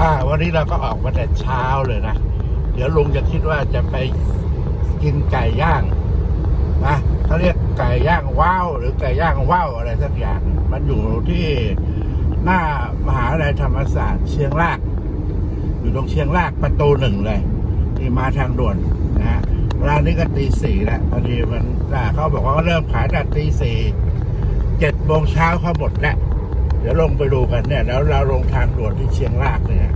อ่า วันนี้เราก็ออกมาแต่เช้าเลยนะ เดี๋ยวลุงจะคิดว่าจะไปกินไก่ย่างนะเขาเรียกไก่ย่างว้าวหรือไก่ย่างว้าวอะไรสักอย่าง มันอยู่ที่หน้ามหาวิทยาลัยธรรมศาสตร์เชียงราก อยู่ตรงเชียงรากประตูหนึ่งเลยนี่มาทางด่วนนะร้านนี้ก็ตีสี่แล้วพอดีมันเขาบอกว่าเริ่มขายแต่ตีสี่เจ็ดโมงเช้าเขาหมดแล้ว ดี๋ยวลงไปดูกันเนี่ยแล้วเราลงทางด่วนที่เชียงรากเนี่ย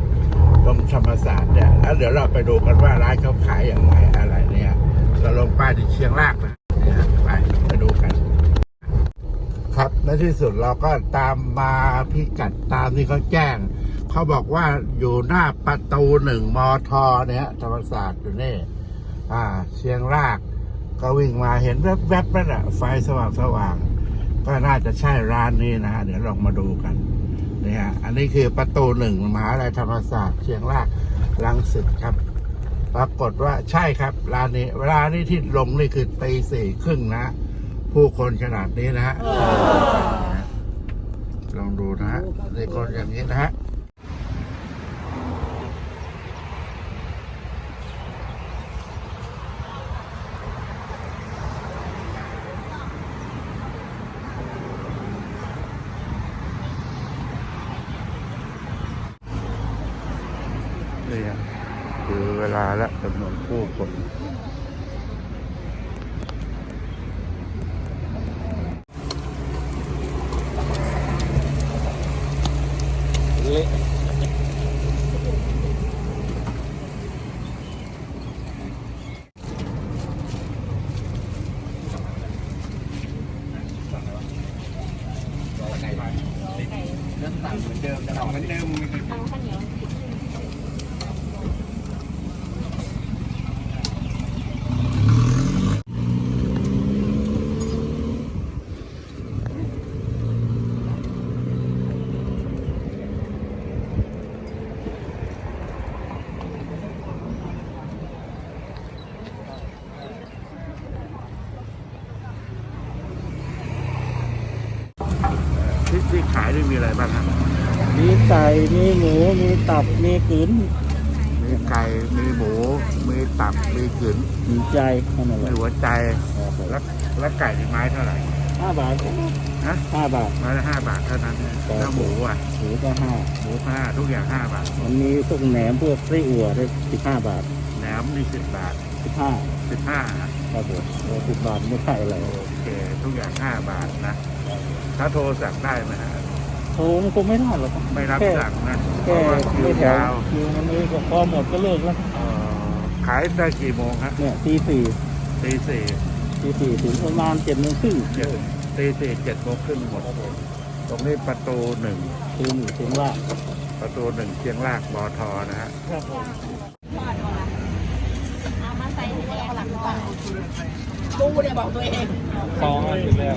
ตรงธรรมศาสตร์เนี่ยแล้วเดี๋ยวเราไปดูกันว่าร้านเขาขายอย่างไรอะไรเนี่ยเราลงป้ายที่เชียงรากนะไปไปดูกัน ครับในที่สุดเราก็ตามมาพิกัดตามที่เขาแจ้งเขาบอกว่าอยู่หน้าประตูหนึ่งมอทอเนี่ยธรรมศาสตร์อยู่นี่อ่า เชียงราก ก็วิ่งมาเห็นแวบๆนั่นแหละไฟสว่างสว่าง ก็น่าจะใช่ร้านนี้นะฮะเดี๋ยวลองมาดูกันนี่ฮะอันนี้คือประตูหนึ่งมหาวิทยาลัยธรรมศาสตร์เชียงรากลังสิตครับ ปรากฏว่าใช่ครับร้านนี้ร้านนี้ที่ลงนี่คือตีสี่ครึ่งนะ ผู้คนขนาดนี้นะฮะลองดูนะฮะนี่คนอย่างนี้นะฮะ นี่ฮะคือเวลาและจำนวนผู้คน ที่ที่ขายนี่มีอะไรบ้างครับมีไก่ มีหมู มีตับ มีกลืนมีไก่ มีหมู มีตับ มีกลืนมีใจเท่านั้นแหมีละหัวใจ แล้วแล้วไก่นี่ไม้เท่าไหร่ห้าบาทฮะห้าบาทไม้ละห้าบาทเท่านั้นแล้วหมูอะหมูก็ห้าหมูห้าทุกอย่างห้าบาทมันมีพวกแหนมพวกไส้อั่วได้สิบห้าบาทแหนมนี่สิบบาท สิบห้าสิบห้าครับผมสิบบาทไม่ใช่อะไรโอเคทุกอย่างห้าบาทนะ ถ้าโทรสั่งได้ไหมฮะโทรมันคงไม่ได้หรอกไม่รับแค่สั่งนะเพแค่ราะว่าคิวไม่แถวยาวคิวมันนี้ก็พอหมดก็เลิกแล้วเอ่อขายได้กี่โมงฮะเนี่ยตีสี่ตีสี่ตีสี่ถึงประมาณเจ็ดโมงครึ่งเจ็ดตีสี่เจ็ดโมงครึ่งหมดตรงนี้ประตูหนึ่งคือหมูถึงว่าประตูหนึ่งเชียงรากบอทอนะฮะ เอามาใส่แดงหลังก่อน กูเนี่ยบอกตัวเองซองอะไรอยู่แล้ว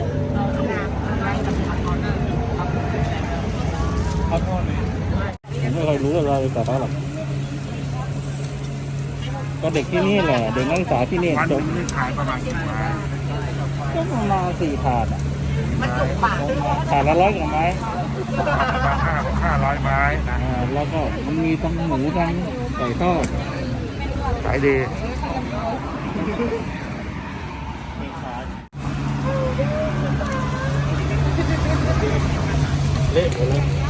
ผมไม่เคยรู้อะไรกับเขาหรอกก็เด็กที่นี่แหละ เด็กนักศึกษาที่นี่วันจนึบงนี่ขายประมาณกี่ไม้ก็ประมาณสี่ถาดอะมันจุกปากถาดละร้อยกว่าไม้ประมาณห้าห้าร้อยไม้นะอ่าแล้วก็มันมีทั้งหมูทั้งไก่ทอดขายดี เละหมดเลย